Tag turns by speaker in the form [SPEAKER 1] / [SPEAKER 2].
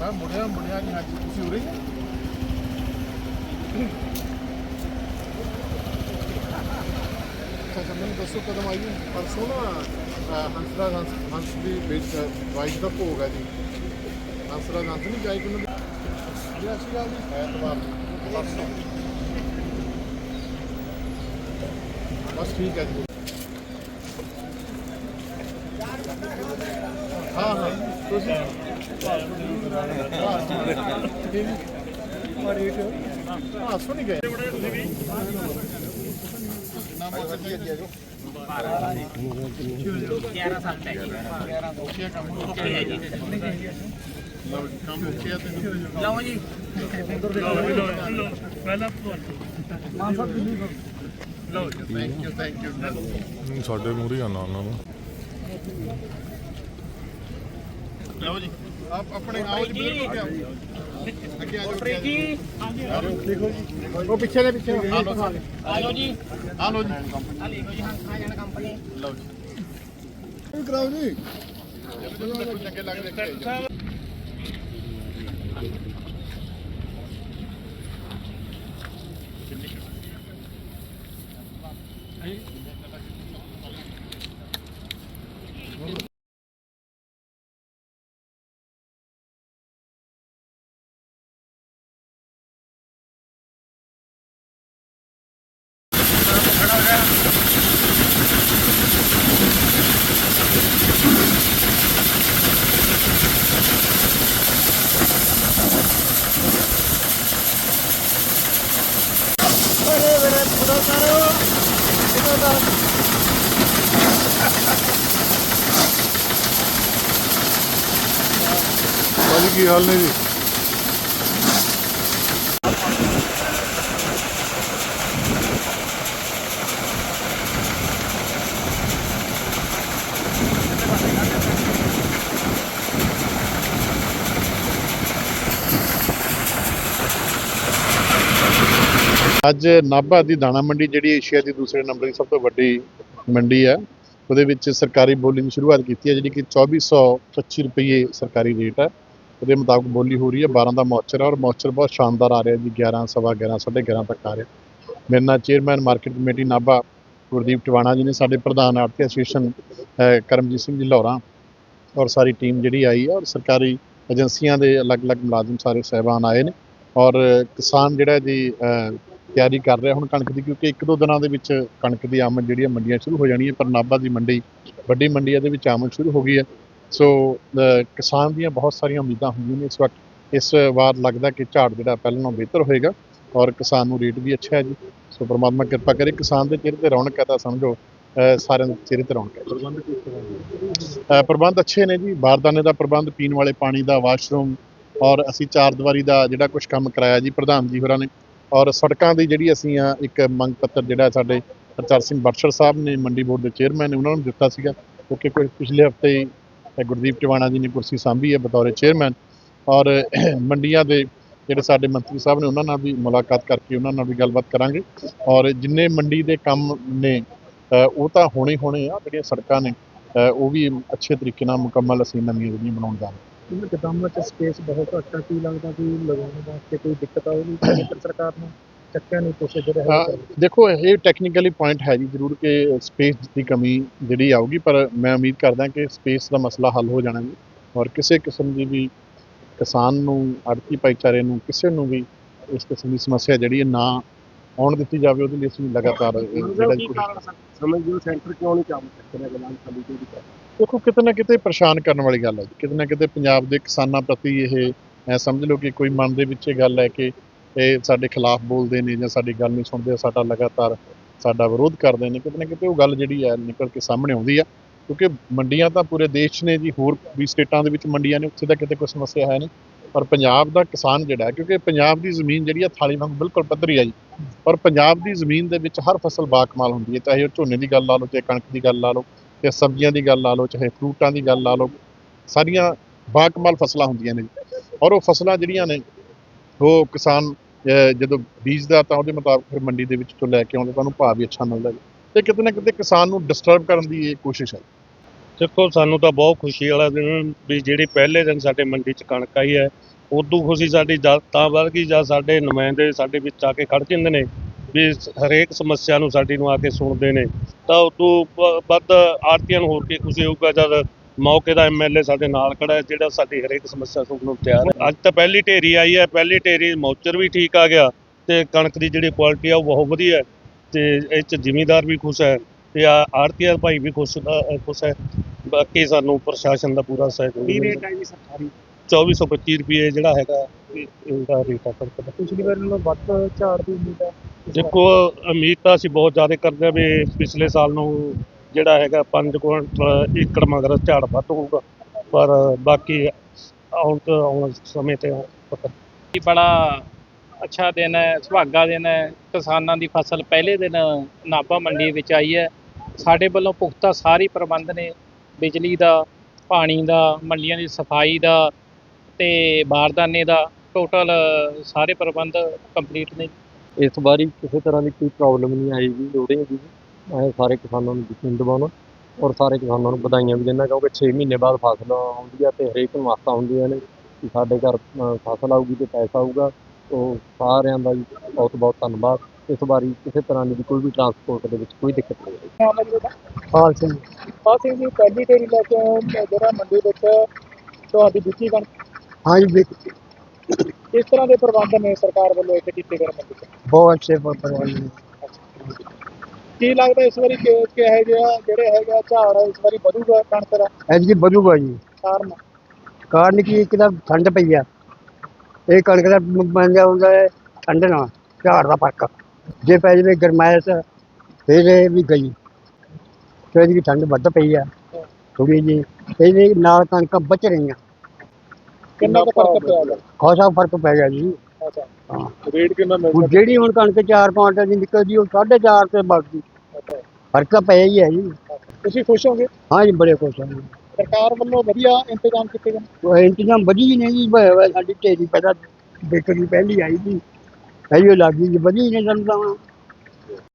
[SPEAKER 1] ਮੈਂ ਮੁੜਿਆ ਮੁੜਿਆ ਨਹੀਂ ਅੱਜ। ਤੁਸੀਂ ਉਰੇ? ਅੱਛਾ ਮੈਨੂੰ ਦੱਸੋ ਕਦਮ ਆਈ ਪਰਸੋਂ ਨਾ ਹੰਸਰਾਜ ਹੰਸ ਦੀ ਵਿੱਚ ਵਾਈਫ ਦਾ ਭੋਗ ਹੈ ਜੀ। ਹੰਸਰਾਜ ਹੰਸ ਨਹੀਂ ਜਾਈ ਕਿਨੂੰ ਜੀ ਅਸੀਂ ਗੱਲ ਜੀ। ਐਤਵਾਰ ਪਰਸੋਂ। ਬਸ ਠੀਕ ਹੈ ਜੀ। ਹਾਂ ਹਾਂ। ਤੁਸੀਂ? ਹਾਂ ਸੁਣੀ ਗਏ। ਨਾਮ ਬੋਲ ਜੀ ਜੀ ਆਜੋ
[SPEAKER 2] 11 ਸਾਲ ਤੱਕ
[SPEAKER 1] ਕੀ ਕੰਮ ਹੋ ਗਿਆ ਜੀ ਲਓ ਜੀ, ਕੰਮ ਹੋ ਗਿਆ ਤੇ
[SPEAKER 2] ਲਓ ਜੀ
[SPEAKER 1] ਥੈਂਕ ਯੂ ਥੈਂਕ ਯੂ
[SPEAKER 3] ਸਾਡੇ ਮੂਹਰੇ ਆਣਾ ਉਹਨਾਂ ਨੂੰ।
[SPEAKER 1] ਲਓ ਜੀ। ਆਪ ਆਪਣੇ ਆਓ ਜੀ ਬਿਲਕੁਲ ਅੱਗੇ ਆਓ। ਅੱਗੇ ਆ ਜਾਓ
[SPEAKER 2] ਜੀ
[SPEAKER 1] ਦੇਖੋ ਜੀ। ਉਹ ਪਿੱਛੇ ਦੇ ਪਿੱਛੇ ਆ ਲਓ ਜੀ।
[SPEAKER 2] ਆ ਜਾਓ ਜੀ।
[SPEAKER 1] ਆ ਲਓ ਜੀ।
[SPEAKER 2] ਆ ਲਿਖੋ ਜੀ ਹੰਸਾ ਜਾਨ ਕੰਪਨੀ
[SPEAKER 1] ਲਓ ਜੀ। ਕਰਾਓ ਜੀ। ਜਦੋਂ ਚੰਗੇ ਲੱਗਦੇ ਕੀ
[SPEAKER 3] ਹਾਲ ਨੇ ਜੀ?
[SPEAKER 1] ਅੱਜ ਨਾਭਾ ਦੀ ਦਾਣਾ ਮੰਡੀ ਜਿਹੜੀ ਏਸ਼ੀਆ ਦੀ ਦੂਸਰੇ ਨੰਬਰ ਦੀ ਸਭ ਤੋਂ ਵੱਡੀ ਮੰਡੀ ਹੈ, ਉਹਦੇ ਵਿੱਚ ਸਰਕਾਰੀ ਬੋਲੀ ਦੀ ਸ਼ੁਰੂਆਤ ਕੀਤੀ ਹੈ, ਜਿਹੜੀ ਕਿ 2425 ਰੁਪਏ ਸਰਕਾਰੀ ਰੇਟ ਹੈ। ਉਹਦੇ ਮੁਤਾਬਕ ਬੋਲੀ ਹੋ ਰਹੀ ਹੈ। 12 ਦਾ ਮੌਚਰ ਹੈ ਔਰ ਮੌਚਰ ਬਹੁਤ ਸ਼ਾਨਦਾਰ ਆ ਰਿਹਾ ਜੀ। 11 ਸਵਾ 11 11:30 ਤੱਕ ਆ ਰਿਹਾ। ਮੇਰੇ ਨਾਲ chairman market committee Nabha Gurdeep Tiwana ji ਨੇ ਸਾਡੇ ਪ੍ਰਧਾਨ ਆਰਥਿਕ ਐਸੋਸੀਏਸ਼ਨ ਕਰਮਜੀਤ ਸਿੰਘ ਜੀ ਲਾਹੌਰਾ ਔਰ ਸਾਰੀ ਟੀਮ ਜਿਹੜੀ ਆਈ ਹੈ ਔਰ ਸਰਕਾਰੀ ਏਜੰਸੀਆਂ ਦੇ ਅਲੱਗ-ਅਲੱਗ ਮੁਲਾਜ਼ਮ ਸਾਰੇ ਸਹਿਬਾਨ ਆਏ ਨੇ ਔਰ ਕਿਸਾਨ ਜਿਹੜਾ ਜੀ ਅਹ, ਤਿਆਰੀ ਕਰ ਰਿਹਾ ਹੁਣ ਕਣਕ ਦੀ ਕਿਉਂਕਿ ਇੱਕ ਦੋ ਦਿਨਾਂ ਦੇ ਵਿੱਚ ਕਣਕ ਦੀ ਆਮਦ ਜਿਹੜੀ ਹੈ ਮੰਡੀਆਂ ਸ਼ੁਰੂ ਹੋ ਜਾਣੀ ਹੈ। ਪਰ ਨਾਭਾ ਦੀ ਮੰਡੀ ਵੱਡੀ ਮੰਡੀ ਹੈ ਵਿੱਚ ਆਮਦ ਸ਼ੁਰੂ ਹੋ ਗਈ ਹੈ। ਸੋ ਕਿਸਾਨ ਦੀਆਂ ਬਹੁਤ ਸਾਰੀਆਂ ਉਮੀਦਾਂ ਹੁੰਦੀਆਂ ਨੇ ਇਸ ਵਕਤ। ਇਸ ਵਾਰ ਲੱਗਦਾ ਕਿ ਝਾੜ ਜਿਹੜਾ ਪਹਿਲਾਂ ਨਾਲੋਂ ਬਿਹਤਰ ਹੋਏਗਾ ਔਰ ਕਿਸਾਨ ਨੂੰ ਰੇਟ ਵੀ ਅੱਛਾ ਹੈ ਜੀ। ਸੋ ਪ੍ਰਮਾਤਮਾ ਕਿਰਪਾ ਕਰੇ ਕਿਸਾਨ ਦੇ ਚਿਹਰੇ ਤੇ ਰੌਣਕ ਹੈ ਤਾਂ ਸਮਝੋ ਸਾਰਿਆਂ ਦੇ ਚਿਹਰੇ ਤੇ ਰੌਣਕ ਹੈ। ਪ੍ਰਬੰਧ ਅੱਛੇ ਨੇ ਜੀ। ਬਾਰਦਾਨੇ ਦਾ ਪ੍ਰਬੰਧ ਪੀਣ ਵਾਲੇ ਪਾਣੀ ਦਾ ਵਾਸ਼ਰੂਮ ਔਰ ਅਸੀਂ ਚਾਰ ਦੀਵਾਰੀ ਦਾ ਜਿਹੜਾ ਕੁਝ ਕੰਮ ਕਰਾਇਆ ਜੀ ਪ੍ਰਧਾਨ ਜੀ ਹੋਰਾਂ ਨੇ। ਔਰ ਸੜਕਾਂ ਦੀ ਜਿਹੜੀ ਅਸੀਂ ਆ ਇੱਕ ਮੰਗ ਪੱਤਰ ਜਿਹੜਾ ਸਾਡੇ ਪ੍ਰਚਾਰ ਸਿੰਘ ਬਰਸ਼ਰ ਸਾਹਿਬ ਨੇ ਮੰਡੀ ਬੋਰਡ ਦੇ ਚੇਅਰਮੈਨ ਨੇ ਉਹਨਾਂ ਨੂੰ ਦਿੱਤਾ ਸੀਗਾ। ਕਿਉਂਕਿ ਕੋਈ ਪਿਛਲੇ ਹਫ਼ਤੇ ਗੁਰਦੀਪ ਟਿਵਾਣਾ ਜੀ ਨੇ ਕੁਰਸੀ ਸੰਭੀ ਹੈ ਬਤੌਰ ਚੇਅਰਮੈਨ ਔਰ ਮੰਡੀਆਂ ਦੇ ਜਿਹੜੇ ਸਾਡੇ ਮੰਤਰੀ ਸਾਹਿਬ ਨੇ ਉਹਨਾਂ ਨਾਲ ਵੀ ਮੁਲਾਕਾਤ ਕਰਕੇ ਉਹਨਾਂ ਨਾਲ ਵੀ ਗੱਲਬਾਤ ਕਰਾਂਗੇ ਔਰ ਜਿੰਨੇ ਮੰਡੀ ਦੇ ਕੰਮ ਨੇ ਉਹ ਤਾਂ ਹੋਣੇ ਹੋਣੇ ਆ, ਜਿਹੜੀਆਂ ਸੜਕਾਂ ਨੇ ਉਹ ਵੀ ਅੱਛੇ ਤਰੀਕੇ ਨਾਲ ਮੁਕੰਮਲ ਅਸੀਂ ਨਵੀਆਂ ਜਿਹੜੀਆਂ ਬਣਾਉਣ ਜਾ ਰਹੇ ਹਾਂ।
[SPEAKER 4] ਗਦਾਮਾਂ 'ਚ ਸਪੇਸ ਬਹੁਤ ਘੱਟ ਆ, ਕੀ ਲੱਗਦਾ ਕਿ ਲਗਾਉਣ ਵਾਸਤੇ ਕੋਈ ਦਿੱਕਤ ਆਉਗੀ ਸਰਕਾਰ ਨੂੰ ਚੱਕਿਆ ਨਹੀਂ ਕੁਛ ਜਿਹੜੇ
[SPEAKER 1] ਹਾਂ, ਦੇਖੋ ਇਹ ਟੈਕਨੀਕਲੀ ਪੁਆਇੰਟ ਹੈ ਜੀ ਜ਼ਰੂਰ ਕਿ ਸਪੇਸ ਦੀ ਕਮੀ ਜਿਹੜੀ ਆਊਗੀ ਪਰ ਮੈਂ ਉਮੀਦ ਕਰਦਾ ਕਿ ਸਪੇਸ ਦਾ ਮਸਲਾ ਹੱਲ ਹੋ ਜਾਣਾ ਜੀ। ਔਰ ਕਿਸੇ ਕਿਸਮ ਦੀ ਵੀ ਕਿਸਾਨ ਨੂੰ ਆੜਤੀ ਭਾਈਚਾਰੇ ਨੂੰ ਕਿਸੇ ਨੂੰ ਵੀ ਇਸ ਕਿਸਮ ਦੀ ਸਮੱਸਿਆ ਜਿਹੜੀ ਹੈ ਨਾ ਆਉਣ ਦਿੱਤੀ ਜਾਵੇ ਉਹਦੇ ਲਈ ਅਸੀਂ ਲਗਾਤਾਰ ਇਹ ਜਿਹੜਾ ਜੀ ਕੋਸ਼ਿਸ਼
[SPEAKER 4] ਸਮਝੋ ਸੈਂਟਰ ਕਿਉਂ ਨਹੀਂ ਕੰਮ ਕਰ ਰਿਹਾ ਗਲਾਂ ਖਾਲੀ ਕੋਈ
[SPEAKER 1] ਦੇਖੋ ਕਿਤੇ ਨਾ ਕਿਤੇ ਪਰੇਸ਼ਾਨ ਕਰਨ ਵਾਲੀ ਗੱਲ ਹੈ ਜੀ। ਕਿਤੇ ਨਾ ਕਿਤੇ ਪੰਜਾਬ ਦੇ ਕਿਸਾਨਾਂ ਪ੍ਰਤੀ ਇਹ ਐ ਸਮਝ ਲਓ ਕਿ ਕੋਈ ਮਨ ਦੇ ਵਿੱਚ ਇਹ ਗੱਲ ਹੈ ਕਿ ਇਹ ਸਾਡੇ ਖਿਲਾਫ ਬੋਲਦੇ ਨੇ ਜਾਂ ਸਾਡੀ ਗੱਲ ਨਹੀਂ ਸੁਣਦੇ, ਸਾਡਾ ਲਗਾਤਾਰ ਸਾਡਾ ਵਿਰੋਧ ਕਰਦੇ ਨੇ, ਕਿਤੇ ਨਾ ਕਿਤੇ ਉਹ ਗੱਲ ਜਿਹੜੀ ਹੈ ਨਿਕਲ ਕੇ ਸਾਹਮਣੇ ਆਉਂਦੀ ਆ। ਕਿਉਂਕਿ ਮੰਡੀਆਂ ਤਾਂ ਪੂਰੇ ਦੇਸ਼ ਨੇ ਜੀ, ਹੋਰ ਵੀ ਸਟੇਟਾਂ ਦੇ ਵਿੱਚ ਮੰਡੀਆਂ ਨੇ, ਉੱਥੇ ਤਾਂ ਕਿਤੇ ਕੋਈ ਸਮੱਸਿਆ ਹੈ ਨਹੀਂ। ਪਰ ਪੰਜਾਬ ਦਾ ਕਿਸਾਨ ਜਿਹੜਾ ਹੈ, ਕਿਉਂਕਿ ਪੰਜਾਬ ਦੀ ਜ਼ਮੀਨ ਜਿਹੜੀ ਆ, ਥਾਲੀ ਵਾਂਗ ਬਿਲਕੁਲ ਪੱਧਰੀ ਆ ਜੀ। ਪਰ ਪੰਜਾਬ ਦੀ ਜ਼ਮੀਨ ਦੇ ਵਿੱਚ ਹਰ ਫਸਲ ਬਾਕਮਾਲ ਹੁੰਦੀ ਹੈ, ਚਾਹੇ ਉਹ ਝੋਨੇ ਦੀ ਗੱਲ ਲਾ ਲਓ, ਚਾਹੇ ਕਣਕ ਦੀ ਗੱਲ ਲਾ ਲਓ, ਚਾਹੇ ਸਬਜ਼ੀਆਂ ਦੀ ਗੱਲ ਲਾ ਲਓ, ਚਾਹੇ ਫਰੂਟਾਂ ਦੀ ਗੱਲ ਲਾ ਲਓ, ਸਾਰੀਆਂ ਬਾਕਮਾਲ ਫਸਲਾਂ ਹੁੰਦੀਆਂ ਨੇ ਜੀ। ਔਰ ਉਹ ਫਸਲਾਂ ਜਿਹੜੀਆਂ ਨੇ ਉਹ ਕਿਸਾਨ ਜਦੋਂ ਬੀਜਦਾ ਤਾਂ ਉਹਦੇ ਮੁਤਾਬਕ ਫਿਰ ਮੰਡੀ ਦੇ ਵਿੱਚ ਤੋਂ ਲੈ ਕੇ ਆਉਂਦਾ ਤਾਂ ਉਹਨੂੰ ਭਾਅ ਵੀ ਅੱਛਾ ਮਿਲਦਾ ਤੇ ਕਿਤੇ ਨਾ ਕਿਤੇ ਕਿਸਾਨ ਨੂੰ ਡਿਸਟਰਬ ਕਰਨ ਦੀ ਇਹ ਕੋਸ਼ਿਸ਼ ਹੈ।
[SPEAKER 5] ਦੇਖੋ, ਸਾਨੂੰ ਤਾਂ ਬਹੁਤ ਖੁਸ਼ੀ ਵਾਲਾ ਦਿਨ ਵੀ ਜਿਹੜੀ ਪਹਿਲੇ ਦਿਨ ਸਾਡੇ ਮੰਡੀ 'ਚ ਕਣਕ ਆਈ ਹੈ, ਉਦੋਂ ਖੁਸ਼ੀ ਸਾਡੀ ਤਾਂ ਵੱਧ ਗਈ ਜਦ ਸਾਡੇ ਨੁਮਾਇੰਦੇ ਸਾਡੇ ਵਿੱਚ ਆ ਕੇ ਖੜ ਜਾਂਦੇ ਨੇ ਵੀ ਹਰੇਕ ਸਮੱਸਿਆ ਨੂੰ ਸਾਡੀ ਨੂੰ ਆ ਕੇ ਸੁਣਦੇ ਨੇ। ਤਾਂ ਉਦੋਂ ਵੱਧ ਆਰਤੀਆਂ ਨੂੰ ਹੋਰ ਕੀ ਖੁਸ਼ੀ ਹੋਊਗਾ ਜਦ ਮੌਕੇ ਦਾ ਐਮਐਲਏ ਸਾਡੇ ਨਾਲ ਖੜਾ ਹੈ ਜਿਹੜਾ ਸਾਡੀ ਹਰੇਕ ਸਮੱਸਿਆ ਸੁਣਨ ਨੂੰ ਤਿਆਰ ਹੈ ਅੱਜ ਤਾਂ ਪਹਿਲੀ ਢੇਰੀ ਆਈ ਹੈ ਪਹਿਲੀ ਢੇਰੀ ਮੌਚਰ ਵੀ ਠੀਕ ਆ ਗਿਆ ਤੇ ਕਣਕ ਦੀ ਜਿਹੜੀ ਕੁਆਲਿਟੀ ਆ ਉਹ ਬਹੁਤ ਵਧੀਆ ਹੈ ਤੇ ਇਹ ਚ ਜ਼ਿਮੀਂਦਾਰ ਵੀ ਖੁਸ਼ ਹੈ ਤੇ ਆ ਆਰਤੀਆ ਭਾਈ ਵੀ ਖੁਸ਼ ਖੁਸ਼ ਹੈ ਬਾਕੀ ਸਾਨੂੰ ਪ੍ਰਸ਼ਾਸਨ ਦਾ ਪੂਰਾ ਸਹਿਯੋਗ
[SPEAKER 4] ਕੀ। ਰੇਟ ਹੈ ਜੀ ਸਰਕਾਰੀ
[SPEAKER 5] 2425 ਰੁਪਏ ਜਿਹੜਾ ਹੈਗਾ ਇਹ- ਇਹਦਾ ਰੇਟ ਆ ਦਾ
[SPEAKER 4] ਪਿਛਲੀ ਵਾਰ ਨਾਲੋਂ ਵੱਧ ਝਾੜ ਦੀ ਉਮੀਦ ਹੈ।
[SPEAKER 5] ਦੇਖੋ ਉਮੀਦ ਤਾਂ ਅਸੀਂ ਬਹੁਤ ਜ਼ਿਆਦਾ ਕਰਦੇ ਹਾਂ ਵੀ ਪਿਛਲੇ ਸਾਲ ਨੂੰ ਜਿਹੜਾ ਹੈਗਾ 5 ਕੁਇੰਟਲ ਏਕੜ ਮਗਰ ਝਾੜ ਵੱਧ ਹੋਊਗਾ। ਪਰ ਬਾਕੀ ਆਉਣ ਤੋਂ ਆਉਣ ਸਮੇਂ ਤੇ ਪਤਾ।
[SPEAKER 2] ਇਹ ਬੜਾ ਅੱਛਾ ਦਿਨ ਹੈ ਸੁਹਾਗਾ ਦਿਨ ਹੈ। ਕਿਸਾਨਾਂ ਦੀ ਫਸਲ ਪਹਿਲੇ ਦਿਨ ਨਾਭਾ ਮੰਡੀ ਵਿੱਚ ਆਈ ਹੈ। ਸਾਡੇ ਵੱਲੋਂ ਪੁਖਤਾ ਸਾਰੀ ਪ੍ਰਬੰਧ ਨੇ ਬਿਜਲੀ ਦਾ ਪਾਣੀ ਦਾ ਮੰਡੀਆਂ ਦੀ ਸਫ਼ਾਈ ਦਾ ਤੇ ਬਾਰਦਾਨੇ ਦਾ ਟੋਟਲ ਸਾਰੇ ਪ੍ਰਬੰਧ ਕੰਪਲੀਟ ਨੇ।
[SPEAKER 6] ਇਸ ਵਾਰੀ ਕਿਸੇ ਤਰ੍ਹਾਂ ਦੀ ਕੋਈ ਪ੍ਰੋਬਲਮ ਨਹੀਂ ਆਏਗੀ ਲੋੜਿੰਗ ਦੀ ਮੈਂ ਸਾਰੇ ਕਿਸਾਨਾਂ ਨੂੰ ਯਕੀਨ ਦਿਵਾਉਣਾ ਔਰ ਸਾਰੇ ਕਿਸਾਨਾਂ ਨੂੰ ਵਧਾਈਆਂ ਵੀ ਦਿੰਦਾ ਕਿਉਂਕਿ 6 ਮਹੀਨੇ ਬਾਅਦ ਫਸਲ ਆਉਂਦੀ ਆ ਤੇ ਹਰੇਕ ਨੂੰ ਆਸਾਂ ਹੁੰਦੀਆਂ ਨੇ ਕਿ ਸਾਡੇ ਘਰ ਫਸਲ ਆਊਗੀ ਤੇ ਪੈਸਾ ਆਊਗਾ ਉਹ ਸਾਰਿਆਂ ਦਾ ਜੀ ਬਹੁਤ ਬਹੁਤ ਧੰਨਵਾਦ। ਇਸ ਵਾਰੀ ਕਿਸੇ ਤਰ੍ਹਾਂ ਦੀ ਕੋਈ ਵੀ ਟਰਾਂਸਪੋਰਟ ਦੇ ਵਿੱਚ ਕੋਈ ਦਿੱਕਤ ਨਹੀਂ ਆਈ।
[SPEAKER 4] ਨਾਮ ਹੈ ਜੀ। ਤੁਹਾਡਾ?
[SPEAKER 6] ਹਾਲ ਸਿੰਘ
[SPEAKER 4] ਪਾਲ ਸਿੰਘ ਜੀ ਪਹਿਲੀ ਢੇਰੀ ਲੈ ਕੇ ਆਏ ਹੋ, ਜਿਹੜਾ ਮੰਡੀ ਵਿੱਚ ਤੁਹਾਡੀ ਦਿੱਤੀ ਕਿਸ ਤਰ੍ਹਾਂ ਦੇ ਪ੍ਰਬੰਧ ਨੇ ਸਰਕਾਰ ਵੱਲੋਂ ਇੱਥੇ ਕੀਤੇ ਗਏ ਮੰਡੀ
[SPEAKER 6] ਬਹੁਤ ਅੱਛੇ ਪ੍ਰਬੰਧ
[SPEAKER 4] ਕੀ ਲੱਗਦਾ ਇਸ ਵਾਰੀ ਕਿ ਕਿਹੋ ਜਿਹਾ ਜਿਹੜੇ ਹੈਗਾ ਝਾੜ ਹੈ ਇਸ ਵਾਰੀ ਵਧੂਗਾ ਕਣਕ ਦਾ?
[SPEAKER 6] ਐਤਕੀ ਵਧੂਗਾ ਜੀ।
[SPEAKER 4] ਕਾਰਨ?
[SPEAKER 6] ਕਾਰਨ ਕੀ ਇੱਕ ਤਾਂ ਠੰਡ ਪਈ ਆ। ਇਹ ਕਣਕ ਦਾ ਬੰਦਾ ਹੁੰਦਾ ਹੈ ਠੰਡ ਨਾਲ ਝਾੜ ਦਾ ਫ਼ਰਕ। ਜੇ ਪੈ ਜਾਵੇ ਗਰਮਾਇਸ਼ ਫਿਰ ਇਹ ਵੀ ਗਈ। ਤੇ ਇਹਦੀ ਠੰਡ ਵੱਧ ਪਈ ਆ ਥੋੜੀ ਜੀ ਇਹਦੇ ਨਾਲ ਕਣਕਾਂ ਬਚ ਰਹੀਆਂ।
[SPEAKER 4] ਕਿੰਨਾ ਕੁ ਫ਼ਰਕ ਪਿਆ?
[SPEAKER 6] ਖਾਸਾ ਫ਼ਰਕ ਪੈ ਗਿਆ ਜੀ।
[SPEAKER 4] ਅੱਛਾ।
[SPEAKER 6] ਹਾਂ।
[SPEAKER 3] ਰੇਟ ਕਿੰਨਾ ਮਿਲਦਾ
[SPEAKER 6] ਜਿਹੜੀ ਹੁਣ ਕਣਕ 4 ਕੁਆਂਟਲ ਦੀ ਨਿਕਲਦੀ ਉਹ 4.5 ਤੇ ਬਾਕੀ ਫ਼ਰਕ ਤਾਂ ਪਿਆ ਹੀ ਹੈ ਜੀ
[SPEAKER 4] ਤੁਸੀਂ ਖੁਸ਼ ਹੋਗੇ
[SPEAKER 6] ਹਾਂ ਜੀ ਬੜੇ ਖੁਸ਼ ਹਾਂ ਜੀ।
[SPEAKER 4] ਸਰਕਾਰ ਵੱਲੋਂ ਵਧੀਆ ਇੰਤਜ਼ਾਮ ਕੀਤੇ ਗਏ ਨੇ।
[SPEAKER 6] ਉਹ ਇੰਤਜ਼ਾਮ ਵਧੀ ਨਹੀਂ ਜੀ ਹੋਇਆ ਹੋਇਆ ਸਾਡੀ ਢੇਰੀ ਪਹਿਲਾਂ ਵਿਕਰੀ ਪਹਿਲੀ ਆਈ ਸੀ ਅਈਓ ਲੱਗੀ ਜੀ ਵਧੀ ਨਹੀਂ ਸਾਨੂੰ ਤਾਂ